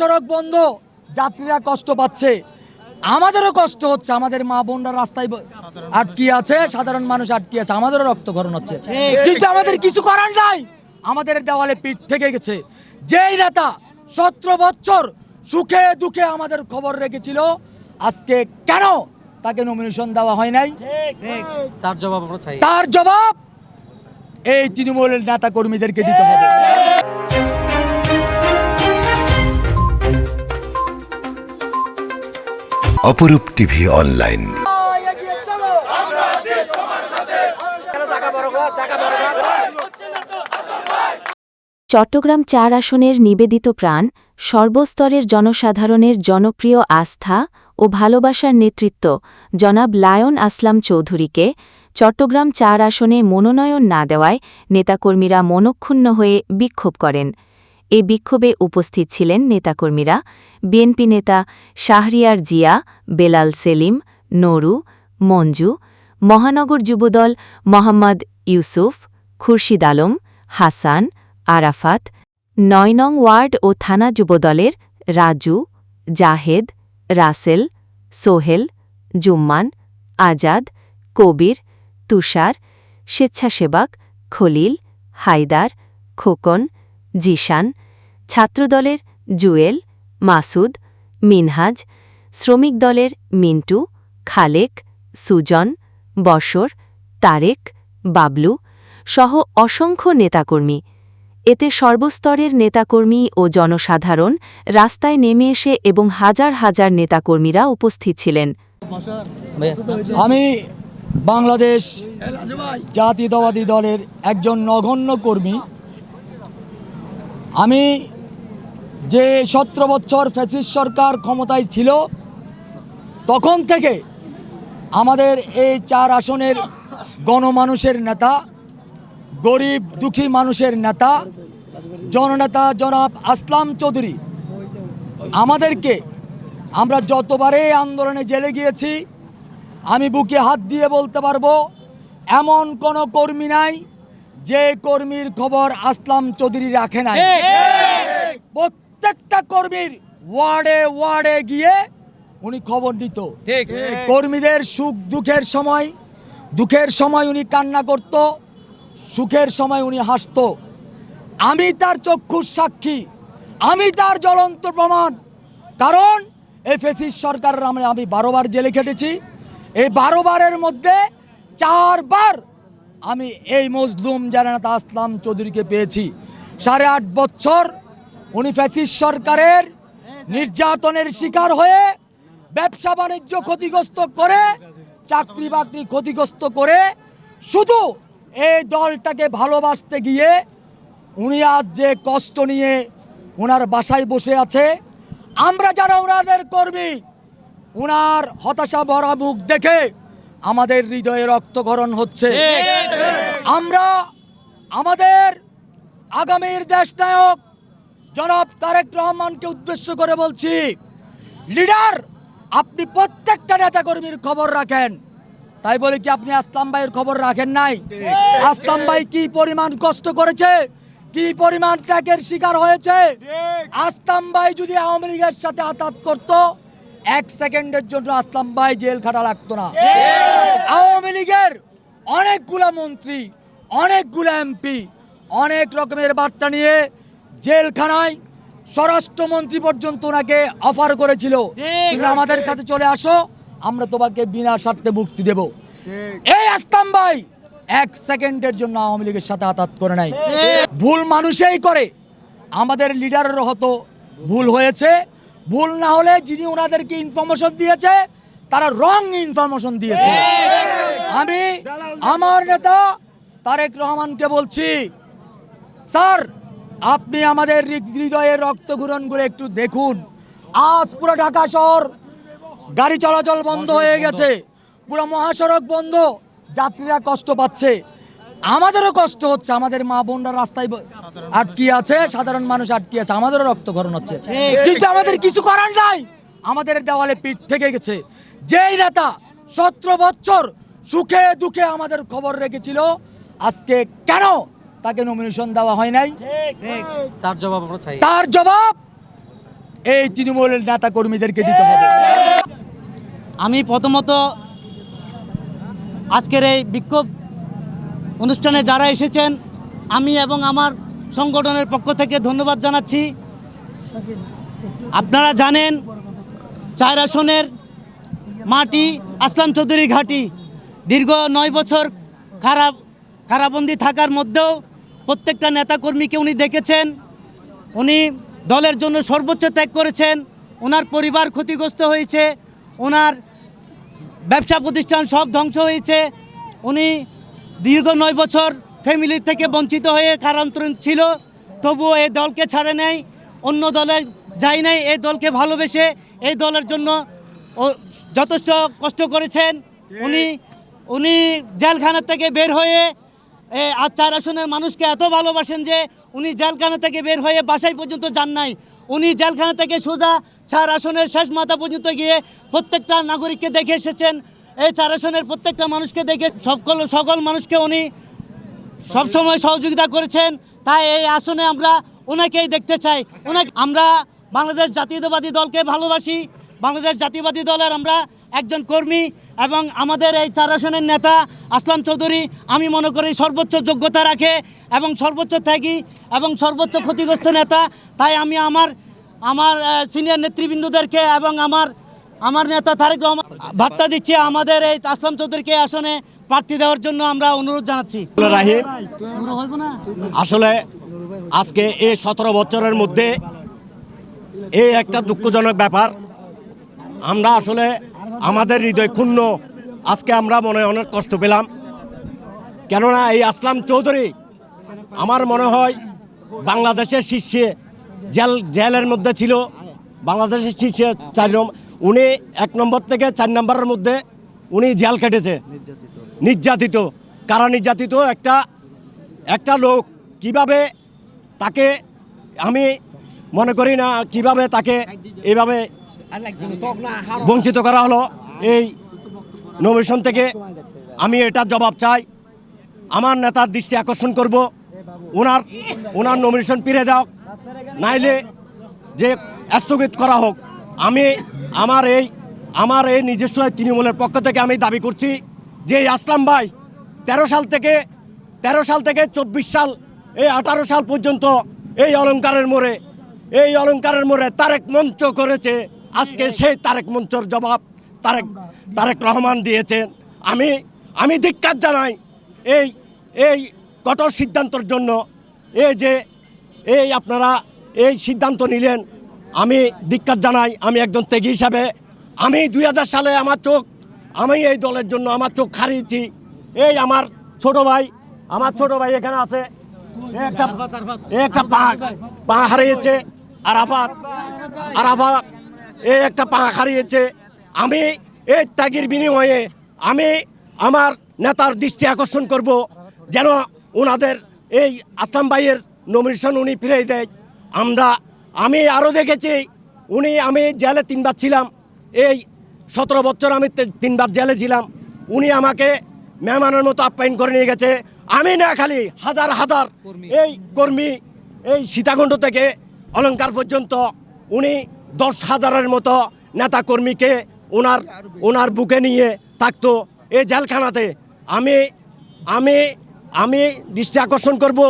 মহাসড়ক বন্ধ যাত্রীরা কষ্ট পাচ্ছে। আমাদেরও কষ্ট হচ্ছে আমাদের মা বোনরা রাস্তায় আটকে আছে সাধারণ মানুষ আটকে আছে আমাদেরও রক্তকরণ হচ্ছে। কিন্তু আমাদের কিছু করার নাই। আমাদের দেওয়ালে পিঠ থেকে গেছে। যেই নেতা সতেরো বছর সুখে দুঃখে আমাদের খবর রেখেছিল আজকে কেন তাকে নমিনেশন দেওয়া হয় নাই? তার জবাব আমরা চাই। তার জবাব এই তৃণমূলের নেতা কর্মীদেরকে দিতে হবে। অপরূপ টিভি অনলাইন। চট্টগ্রাম চার আসনের নিবেদিত প্রাণ, সর্বস্তরের জনসাধারণের জনপ্রিয় আস্থা ও ভালোবাসার নেতৃত্ব জনাব লায়ন আসলাম চৌধুরীকে চট্টগ্রাম চার আসনে মনোনয়ন না দেওয়ায় নেতাকর্মীরা মনক্ষুণ্ণ হয়ে বিক্ষোভ করেন। এ বিক্ষোভে উপস্থিত ছিলেন নেতাকর্মীরা, বিএনপি নেতা শাহরিয়ার জিয়া, বেলাল সেলিম, নরু, মঞ্জু, মহানগর যুবদল মোহাম্মদ ইউসুফ, খুরশিদ আলম, হাসান, আরাফাত নয় নং ওয়ার্ড ও থানা যুবদলের রাজু, জাহেদ, রাসেল, সোহেল, জুম্মান, আজাদ, কবির, তুষার, স্বেচ্ছাসেবক, খলিল, হায়দার, খোকন জিশান, ছাত্রদলের জুয়েল, মাসুদ, মিনহাজ, শ্রমিক দলের মিন্টু, খালেক, সুজন, বশর, তারেক, বাবলু সহ অসংখ্য নেতাকর্মী। এতে সর্বস্তরের নেতাকর্মী ও জনসাধারণ রাস্তায় নেমে এসে এবং হাজার হাজার নেতাকর্মীরা উপস্থিত ছিলেন। আমি বাংলাদেশ জাতীয়তাবাদী দলের একজন নগণ্য কর্মী আমি যে সতেরো বছর ফ্যাসিস সরকার ক্ষমতায় ছিল, তখন থেকে আমাদের এই চার আসনের গণমানুষের নেতা, গরিব দুঃখী মানুষের নেতা, জননেতা জনাব আসলাম চৌধুরী, আমাদেরকে আমরা যতবারে আন্দোলনে জেলে গিয়েছি, আমি বুকে হাত দিয়ে বলতে পারব, এমন কোনো কর্মী নাই যে কর্মীর খবর আসলাম চৌধুরী রাখে নাই। প্রত্যেকটা কর্মীর ওয়ার্ডে ওয়ার্ডে গিয়ে উনি খবর দিত। কর্মীদের সুখ দুঃখের সময় দুঃখের সময় উনি কান্না করত সুখের সময় উনি হাসত। আমি তার চক্ষুর সাক্ষী আমি তার জ্বলন্ত প্রমাণ। কারণ এই ফেসিস সরকারের আমরা আমি বারোবার জেলে খেটেছি। এই বারোবারের মধ্যে চারবার আমি এই মজলুম জানাতা আসলাম চৌধুরীকে পেয়েছি। সাড়ে আট বছর উনি ফ্যাসিস সরকারের নির্যাতনের শিকার হয়ে ব্যবসা বাণিজ্য ক্ষতিগ্রস্ত করে, চাকরি বাকরি ক্ষতিগ্রস্ত করে শুধু এই দলটাকে ভালোবাসতে গিয়ে উনি আজ যে কষ্ট নিয়ে ওনার বাসায় বসে আছে। আমরা যারা ওনাদের কর্মী ওনার হতাশা ভরা মুখ দেখে আমাদের হৃদয়ে রক্তকরণ হচ্ছে। আমরা আমাদের আগামীর দেশ নায়ক জনাব তারেক রহমানকে উদ্দেশ্য করে বলছি লিডার আপনি প্রত্যেকটা নেতা কর্মীর খবর রাখেন। তাই বলে কি আপনি আসলাম ভাইয়ের খবর রাখেন নাই? আসলাম ভাই কি পরিমাণ কষ্ট করেছে? কি পরিমাণ ত্যাগের শিকার হয়েছে? আসলাম ভাই যদি আওয়ামী লীগের সাথে আতাত করত এক সেকেন্ডের জন্য আসলাম ভাই জেল খাটা লাগতো না। আওয়ামী লীগের অনেকগুলা মন্ত্রী অনেকগুলা এমপি অনেক রকমের বার্তা নিয়ে জেলখানায় স্বরাষ্ট্রমন্ত্রী পর্যন্ত ওনাকে অফার করেছিল। তুমি আমাদের কাছে চলে আসো আমরা তোমাকে বিনা স্বার্থে মুক্তি দেব। এই আসতাম ভাই এক সেকেন্ডের জন্য আওয়ামী লীগের সাথে আতাত করে নাই। ভুল মানুষেই করে। আমাদের লিডারের হতো ভুল হয়েছে। ভুল না হলে যিনি ওনাদেরকে ইনফরমেশন দিয়েছে, তারা রং ইনফরমেশন দিয়েছে। আমি, আমার নেতা তারেক রহমানকে বলছি, স্যার, আপনি আমাদের হৃদ- হৃদয়ের রক্ত ঘূরণগুলো একটু দেখুন। আজ পুরো ঢাকা শহর গাড়ি চলাচল বন্ধ হয়ে গেছে। পুরো মহাসড়ক বন্ধ। যাত্রীরা কষ্ট পাচ্ছে। আমাদেরও কষ্ট হচ্ছে আমাদের মা বোনরা রাস্তায় আটকে আছে সাধারণ মানুষ আটকে আছে আমাদেরও রক্তকরণ হচ্ছে। কিন্তু আমাদের কিছু করার নাই। আমাদের দেওয়ালে পিঠ থেকে গেছে। যেই নেতা সতেরো বছর সুখে দুঃখে আমাদের খবর রেখেছিল আজকে কেন তাকে নমিনেশন দেওয়া হয় নাই? তার জবাব তার জবাব এই তৃণমূলের নেতা কর্মীদেরকে দিতে হবে। আমি প্রথমত আজকের এই বিক্ষোভ অনুষ্ঠানে যারা এসেছেন, আমি এবং আমার সংগঠনের পক্ষ থেকে ধন্যবাদ জানাচ্ছি। আপনারা জানেন, চার আসনের মাটি আসলাম চৌধুরী ঘাটি। দীর্ঘ নয় বছর খারাপ কারাবন্দি থাকার মধ্যেও প্রত্যেকটা নেতাকর্মীকে উনি দেখেছেন। উনি দলের জন্য সর্বোচ্চ ত্যাগ করেছেন। ওনার পরিবার ক্ষতিগ্রস্ত হয়েছে। ওনার ব্যবসা প্রতিষ্ঠান সব ধ্বংস হয়েছে। উনি দীর্ঘ নয় বছর ফ্যামিলি থেকে বঞ্চিত হয়ে কারান্তরণ ছিল। তবুও এই দলকে ছাড়ে নেয় অন্য দলে যায় নাই। এই দলকে ভালোবেসে এই দলের জন্য ও যথেষ্ট কষ্ট করেছেন। উনি উনি জেলখানা থেকে বের হয়ে এ, আজ চার আসনের মানুষকে এত ভালোবাসেন যে উনি জেলখানা থেকে বের হয়ে বাসায় পর্যন্ত যান নাই। উনি জেলখানা থেকে সোজা চার আসনের শেষ মাথা পর্যন্ত গিয়ে প্রত্যেকটা নাগরিককে দেখে এসেছেন। এই চার আসনের প্রত্যেকটা মানুষকে দেখে সকল সকল মানুষকে উনি সবসময় সহযোগিতা করেছেন। তাই এই আসনে আমরা ওনাকেই দেখতে চাই। ওনাকে আমরা বাংলাদেশ জাতীয়তাবাদী দলকে ভালোবাসি। বাংলাদেশ জাতীয়বাদী দলের আমরা একজন কর্মী এবং আমাদের এই চার আসনের নেতা আসলাম চৌধুরী, আমি মনে করি সর্বোচ্চ যোগ্যতা রাখে এবং সর্বোচ্চ ত্যাগী এবং সর্বোচ্চ ক্ষতিগ্রস্ত নেতা। তাই আমি আমার আমার সিনিয়র নেতৃবৃন্দদেরকে এবং আমার আমার নেতা তারেক রহমান বার্তা দিচ্ছি, আমাদের এই আসলাম চৌধুরীকে আসনে প্রার্থী দেওয়ার জন্য আমরা অনুরোধ জানাচ্ছি। আসলে আজকে এই সতেরো বছরের মধ্যে এই একটা দুঃখজনক ব্যাপার। আমরা আসলে আমাদের হৃদয় ক্ষুণ্ণ। আজকে আমরা মনে অনেক কষ্ট পেলাম। কেননা এই আসলাম চৌধুরী, আমার মনে হয় বাংলাদেশের শীর্ষে জেল জেলের মধ্যে ছিল। বাংলাদেশের শীর্ষে চার উনি এক নম্বর থেকে চার নম্বরের মধ্যে উনি জেল খেটেছে। নির্যাতিত। কারা নির্যাতিত? একটা একটা লোক। কীভাবে তাকে, আমি মনে করি না কীভাবে তাকে এইভাবে বঞ্চিত করা হলো। এই নমিনেশন থেকে আমি এটার জবাব চাই। আমার নেতার দৃষ্টি আকর্ষণ করব। ওনার ওনার নমিনেশন ফিরে দাও। নাইলে যে স্থগিত করা হোক। আমি আমার এই আমার এই নিজস্ব তৃণমূলের পক্ষ থেকে আমি দাবি করছি যে আসলাম ভাই তেরো সাল থেকে, তেরো সাল থেকে চব্বিশ সাল, এই আঠারো সাল পর্যন্ত এই অলংকারের মোড়ে, এই অলংকারের মোড়ে তারেক মঞ্চ করেছে। আজকে সেই তারেক মঞ্চর জবাব তারেক তারেক রহমান দিয়েছেন আমি আমি ধিক্কার জানাই এই এই কঠোর সিদ্ধান্তর জন্য। এই যে, এই আপনারা এই সিদ্ধান্ত নিলেন আমি ধিক্কার জানাই, আমি একজন ত্যাগী হিসাবে। আমি দুই হাজার সালে আমার চোখ, আমি এই দলের জন্য আমার চোখ হারিয়েছি এই আমার ছোট ভাই, আমার ছোট ভাই এখানে আছে। একটা একটা পা পা হারিয়েছে, আরাফাত। আরাফাত, এ একটা পা হারিয়েছে। আমি এই ত্যাগের বিনিময়ে আমি আমার নেতার দৃষ্টি আকর্ষণ করব, যেন ওনাদের এই আসাম ভাইয়ের নমিনেশন উনি ফিরে দেয়। আমরা আমি আরও দেখেছি উনি আমি জেলে তিনবার ছিলাম। এই সতেরো বছর আমি তিনবার জেলে ছিলাম। উনি আমাকে মেহমানের মতো আপ্যায়ন করে নিয়ে গেছে। আমি না খালি হাজার হাজার এই কর্মী এই সীতাকুণ্ড থেকে অলঙ্কার পর্যন্ত উনি দশ হাজারের মতো নেতা কর্মীকে ওনার ওনার বুকে নিয়ে থাকতো। এই জেলখানাতে আমি আমি আমি দৃষ্টি আকর্ষণ করব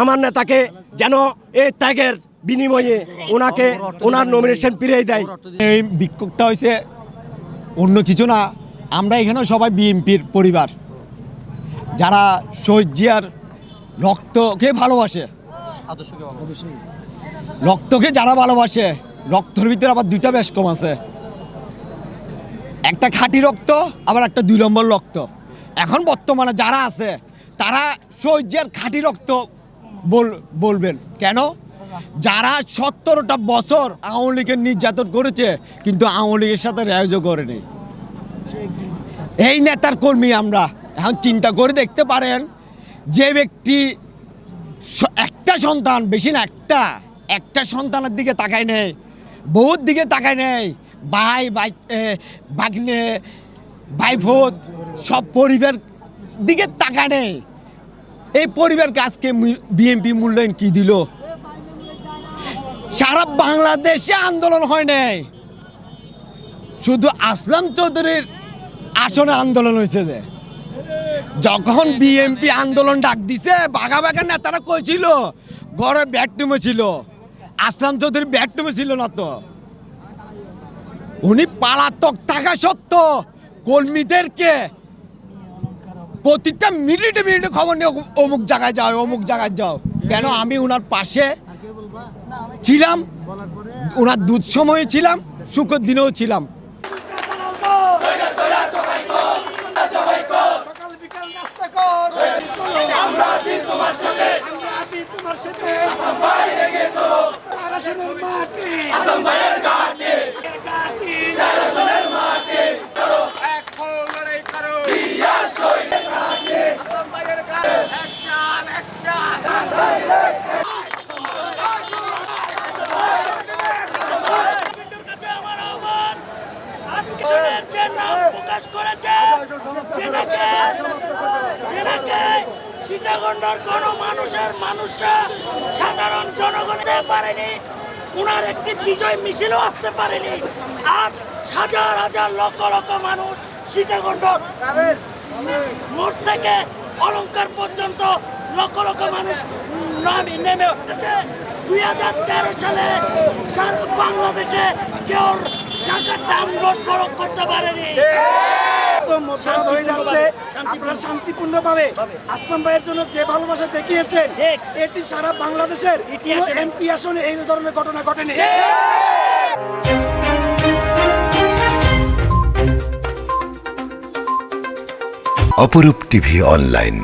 আমার নেতাকে যেন এই ত্যাগের বিনিময়ে ওনাকে ওনার নমিনেশন ফিরিয়ে দেয়। এই বিক্ষোভটা হয়েছে অন্য কিছু না, আমরা এখানে সবাই বিএনপির পরিবার। যারা শহীদ জিয়ার রক্তকে ভালোবাসে, রক্তকে যারা ভালোবাসে, রক্তর ভিতরে আবার দুইটা বেশ কম আছে। একটা খাঁটি রক্ত, আবার একটা দুই নম্বর রক্ত। এখন বর্তমানে যারা আছে, তারা শহীদ জিয়ার খাঁটি রক্ত বল, বলবেন। কেন? যারা সত্তরটা বছর আওয়ামী লীগের নির্যাতন করেছে, কিন্তু আওয়ামী লীগের সাথে রেয়াজও করেনি। এই নেতার কর্মী আমরা। এখন চিন্তা করে দেখতে পারেন যে ব্যক্তি একটা সন্তান, বেশি না, একটা একটা সন্তানের দিকে তাকায় নেই বহুত দিকে তাকায় নেই, ভাই ভাই ভাগ্নে, ভাইফোত, সব পরিবার দিকে তাকায় নেই। এই পরিবারকে আজকে বিএনপি মূল্যায়ন কি দিল? সারা বাংলাদেশে আন্দোলন হয় নাই। শুধু আসলাম চৌধুরীর আসনে আন্দোলন হয়েছে যে। যখন বিএমপি আন্দোলন ডাক দিছে বাঘা বাঘা নেতারা কইছিল ঘরে ব্যাটরুমে ছিল। আসলাম চৌধুরী ব্যাটরুমে ছিল না তো। উনি পালাতক থাকা সত্ত্বেও কর্মীদেরকে প্রতিটা মিনিটে মিনিটে খবর নিয়ে অমুক জায়গায় যাও, অমুক জায়গায় যাও। কেন আমি ওনার পাশে ছিলাম ওনার দুধ সময়ে ছিলাম সুখের দিনেও ছিলাম কাছে আমার আহ্বান আজকে যে নাম প্রকাশ করেছে জেনাকে জেনাকে সীতাকুণ্ডর কোন মানুষের মানুষরা সাধারণ জনগণে পারেনি। উনার একটি বিজয় মিছিলও আসতে পারেনি। আজ হাজার হাজার লক্ষ লক্ষ মানুষ সীতাকুণ্ড মোড় থেকে অলঙ্কার পর্যন্ত লক্ষ লক্ষ মানুষ নামে নেমে উঠেছে। দুই হাজার তেরো সালে সারা বাংলাদেশে কেউ টাকার দাম বরফ করতে পারেনি। মতভেদ হয়ে যাচ্ছে। আপনারা শান্তিপূর্ণভাবে আসলাম ভাইয়ের জন্য যে ভালোবাসা দেখিয়েছেন এটি সারা বাংলাদেশের ইতিহাসে এমপি আসনে এই ধরনের ঘটনা ঘটেনি। অপরূপ টিভি অনলাইন।